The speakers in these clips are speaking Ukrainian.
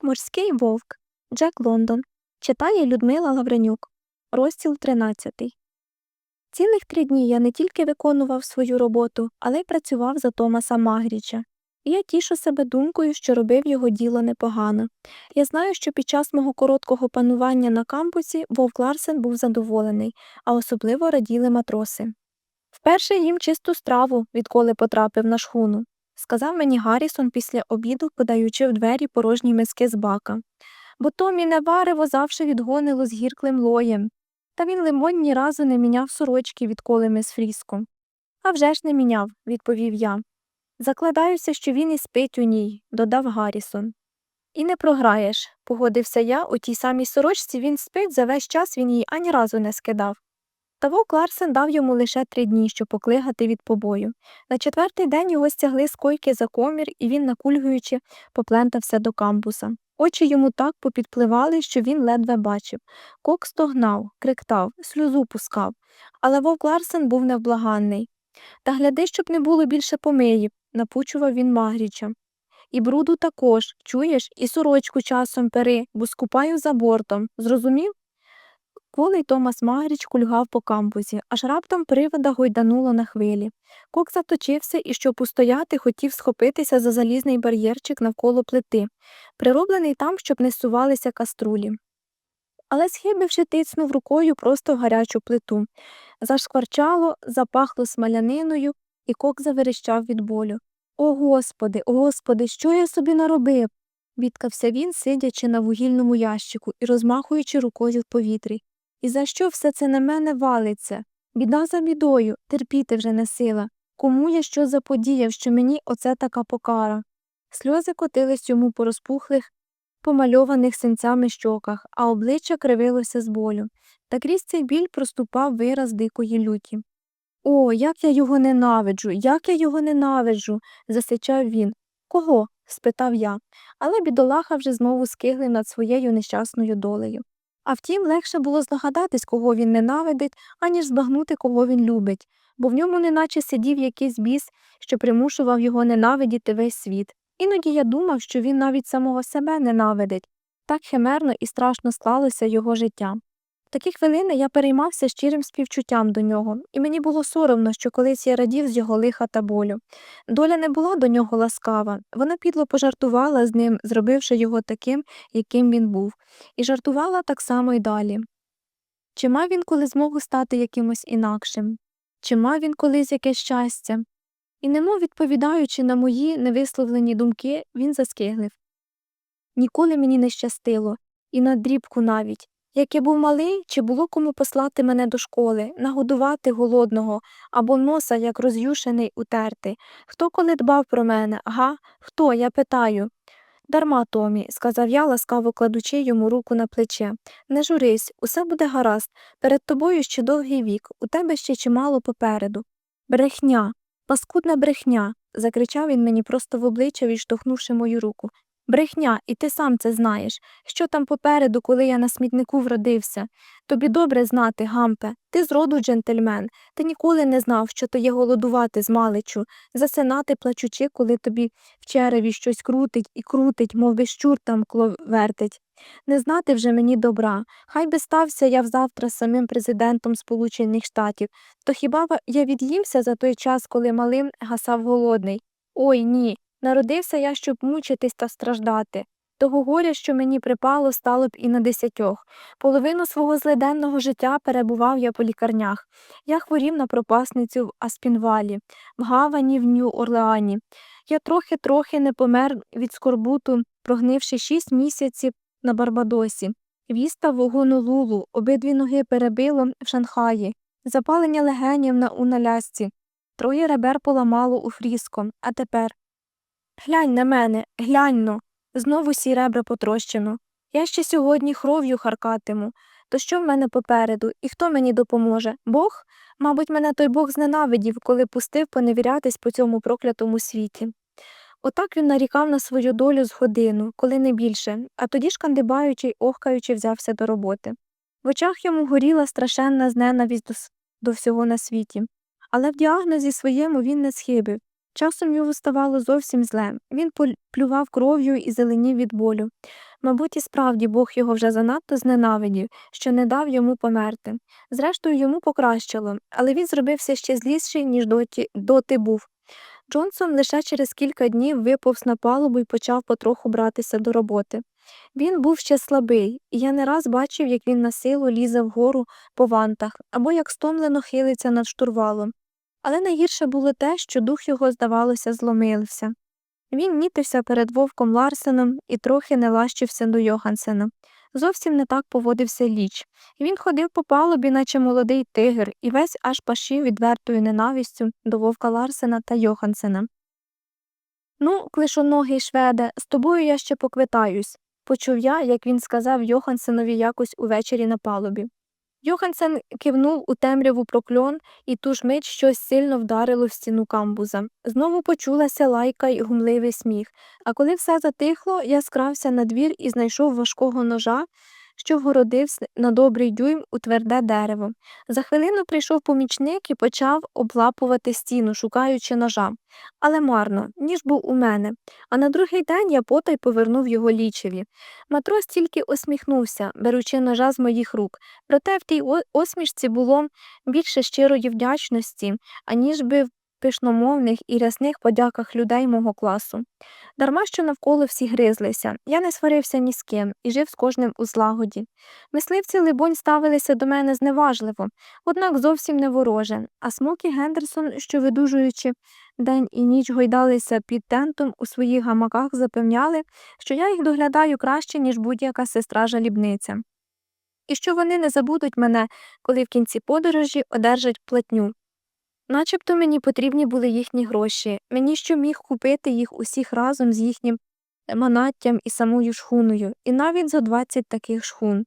Морський вовк Джек Лондон читає Людмила Лавренюк. Розділ 13. Цілих три дні я не тільки виконував свою роботу, але й працював за Томаса Магріча. Я тішу себе думкою, що робив його діло непогано. Я знаю, що під час мого короткого панування на кампусі Вовк Ларсен був задоволений, а особливо раділи матроси. Вперше їм чисту страву, відколи потрапив на шхуну, сказав мені Гаррісон після обіду, подаючи в двері порожні миски з бака. Бо Томі не варево завше відгонило з гірклим лоєм. Та він лимон ні разу не міняв сорочки, відколи ми з Фріском. «А вже ж не міняв, відповів я. Закладаюся, що він і спить у ній, додав Гаррісон. І не програєш, погодився я, у тій самій сорочці він спить, за весь час він її ані разу не скидав. Та вовк Ларсен дав йому лише три дні, щоб поклигати від побою. На четвертий день його стягли з койки за комір, і він, накульгуючи, поплентався до камбуса. Очі йому так попідпливали, що він ледве бачив. Кок стогнав, криктав, сльозу пускав. Але вовк Ларсен був невблаганний. Та гляди, щоб не було більше помиїв, напучував він Магріча. І бруду також, чуєш, і сорочку часом пери, бо скупаю за бортом. Зрозумів? Кволий Томас Магріч кульгав по камбузі, аж раптом привода гойдануло на хвилі. Кок заточився і, щоб устояти, хотів схопитися за залізний бар'єрчик навколо плити, прироблений там, щоб не сувалися каструлі. Але, схибивши, тицнув рукою просто в гарячу плиту. Зашкварчало, запахло смаляниною, і кок заверещав від болю. О, господи, о, господи, що я собі наробив? бідкався він, сидячи на вугільному ящику і розмахуючи рукою в повітрі. І за що все це на мене валиться? Біда за бідою, терпіти вже не сила. Кому я що заподіяв, що мені оце така покара? Сльози котились йому по розпухлих, помальованих синцями щоках, а обличчя кривилося з болю. Та крізь цей біль проступав вираз дикої люті. О, як я його ненавиджу, як я його ненавиджу, засичав він. Кого? спитав я, але бідолаха вже знову скиглив над своєю нещасною долею. А втім, легше було здогадатись, кого він ненавидить, аніж збагнути, кого він любить, бо в ньому неначе сидів якийсь біс, що примушував його ненавидіти весь світ. Іноді я думав, що він навіть самого себе ненавидить. Так химерно і страшно склалося його життя. Такі хвилини я переймався щирим співчуттям до нього, і мені було соромно, що колись я радів з його лиха та болю. Доля не була до нього ласкава, вона підло пожартувала з ним, зробивши його таким, яким він був, і жартувала так само й далі. Чи мав він коли змогу стати якимось інакшим? Чи мав він колись якесь щастя? І, немов відповідаючи на мої невисловлені думки, він заскиглив. Ніколи мені не щастило, і на дрібку навіть. Як я був малий, чи було кому послати мене до школи, нагодувати голодного або носа, як роз'юшений, утерти? Хто коли дбав про мене? Га? Хто? Я питаю. Дарма, Томі, сказав я, ласкаво кладучи йому руку на плече. Не журись, усе буде гаразд. Перед тобою ще довгий вік, у тебе ще чимало попереду. Брехня, паскудна брехня. закричав він мені просто в обличчя, відштовхнувши мою руку. Брехня, і ти сам це знаєш. Що там попереду, коли я на смітнику вродився? Тобі добре знати, гампе. Ти зроду джентльмен. Ти ніколи не знав, що то є голодувати з маличу, засинати плачучи, коли тобі в череві щось крутить і крутить, мов би щур там кло вертить. Не знати вже мені добра. Хай би стався я взавтра самим президентом Сполучених Штатів, то хіба я від'їмся за той час, коли малим гасав голодний? Ой ні. Народився я, щоб мучитись та страждати. Того горя, що мені припало, стало б і на десятьох. Половину свого злиденного життя перебував я по лікарнях. Я хворів на пропасницю в Аспінвалі, в Гавані, в Нью-Орлеані. Я трохи-трохи не помер від скорбуту, прогнивши шість місяців на Барбадосі. Віста в Гонолулу, обидві ноги перебило в Шанхаї, запалення легенів на Уналясці, троє ребер поламало у Фріско, а тепер. Глянь на мене, глянь но. Знову сі ребра потрощено. Я ще сьогодні кров'ю харкатиму. То що в мене попереду, і хто мені допоможе? Бог? Мабуть, мене той Бог зненавидів, коли пустив поневірятись по цьому проклятому світі. Отак він нарікав на свою долю з годину, коли не більше, а тоді ж кандибаючи й охкаючи взявся до роботи. В очах йому горіла страшенна зненавість до, до всього на світі. Але в діагнозі своєму він не схибив. Часом йому ставало зовсім зле. Він плював кров'ю і зеленів від болю. Мабуть, і справді Бог його вже занадто зненавидів, що не дав йому померти. Зрештою, йому покращило, але він зробився ще зліший, ніж доті, доти був. Джонсон лише через кілька днів виповз на палубу і почав потроху братися до роботи. Він був ще слабий, і я не раз бачив, як він на силу лізе вгору по вантах або як стомлено хилиться над штурвалом. Але найгірше було те, що дух його, здавалося, зломився. Він нітився перед вовком Ларсеном і трохи не лащився до Йохансена. Зовсім не так поводився ліч. Він ходив по палубі, наче молодий тигр, і весь аж пашів відвертою ненавистю до вовка Ларсена та Йохансена. Ну, клишоногий шведе, з тобою я ще поквитаюсь, почув я, як він сказав Йохансенові якось увечері на палубі. Йохансен кивнув у темряву прокльон, і ту ж мить щось сильно вдарило в стіну камбуза. Знову почулася лайка й гумливий сміх, а коли все затихло, я скрався на двір і знайшов важкого ножа, що вгородився на добрий дюйм у тверде дерево. За хвилину прийшов помічник і почав облапувати стіну, шукаючи ножа. Але марно, ніж був у мене. А на другий день я потай повернув його лічеві. Матрос тільки усміхнувся, беручи ножа з моїх рук. Проте в тій осмішці було більше щирої вдячності, аніж би пишномовних і рясних подяках людей мого класу. Дарма що навколо всі гризлися, я не сварився ні з ким і жив з кожним у злагоді. Мисливці, либонь, ставилися до мене зневажливо, однак зовсім не вороже, а Смокі Гендерсон, що видужуючи день і ніч гойдалися під тентом у своїх гамаках, запевняли, що я їх доглядаю краще, ніж будь-яка сестра-жалібниця. І що вони не забудуть мене, коли в кінці подорожі одержать платню. Начебто мені потрібні були їхні гроші, мені що міг купити їх усіх разом з їхнім манаттям і самою шхуною, і навіть за 20 таких шхун.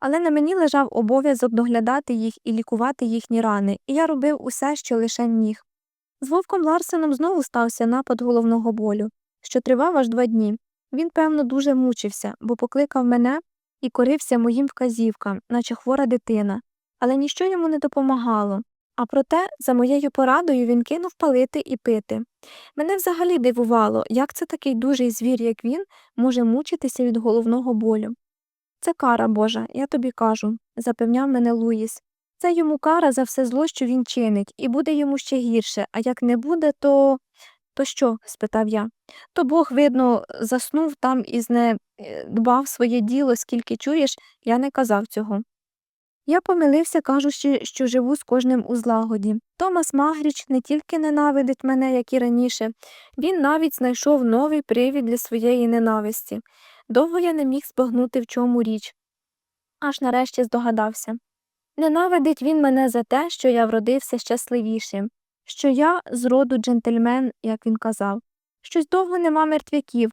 Але на мені лежав обов'язок доглядати їх і лікувати їхні рани, і я робив усе, що лише міг. З вовком Ларсеном знову стався напад головного болю, що тривав аж два дні. Він, певно, дуже мучився, бо покликав мене і корився моїм вказівкам, наче хвора дитина, але ніщо йому не допомагало. А проте, за моєю порадою, він кинув палити і пити. Мене взагалі дивувало, як це такий дужий звір, як він, може мучитися від головного болю. Це кара Божа, я тобі кажу, запевняв мене Луїс. Це йому кара за все зло, що він чинить, і буде йому ще гірше, а як не буде, то. То що? спитав я. То Бог, видно, заснув там і зне е, дбав своє діло, скільки чуєш, я не казав цього. Я помилився, кажучи, що живу з кожним у злагоді. Томас Магріч не тільки ненавидить мене, як і раніше, він навіть знайшов новий привід для своєї ненависті. Довго я не міг збагнути, в чому річ. Аж нарешті здогадався. Ненавидить він мене за те, що я вродився щасливішим, що я з роду джентльмен, як він казав. Щось довго нема мертвяків.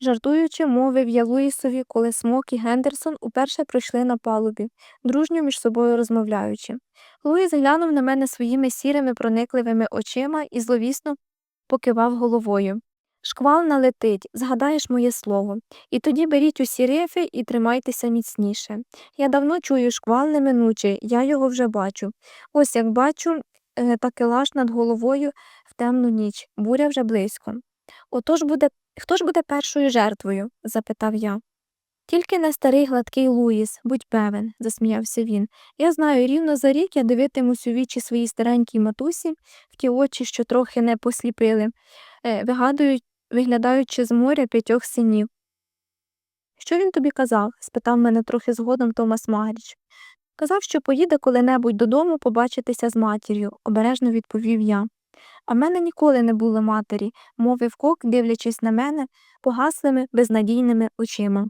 Жартуючи, мовив я Луїсові, коли Смок і Гендерсон уперше пройшли на палубі, дружньо між собою розмовляючи. Луїс глянув на мене своїми сірими проникливими очима і зловісно покивав головою. Шквал налетить, згадаєш моє слово, і тоді беріть усі рифи і тримайтеся міцніше. Я давно чую шквал неминучий, я його вже бачу. Ось як бачу, е, такелаж над головою в темну ніч, буря вже близько. Отож буде хто ж буде першою жертвою? запитав я. Тільки не старий гладкий Луїс, будь певен, засміявся він. Я знаю, рівно за рік я дивитимусь у вічі своїй старенькій матусі, в ті очі, що трохи не посліпили, е, вигадують, виглядаючи з моря п'ятьох синів. Що він тобі казав? спитав мене трохи згодом Томас Магріч. Казав, що поїде коли-небудь додому побачитися з матір'ю, обережно відповів я. А в мене ніколи не було матері, мовив кок, дивлячись на мене погаслими, безнадійними очима.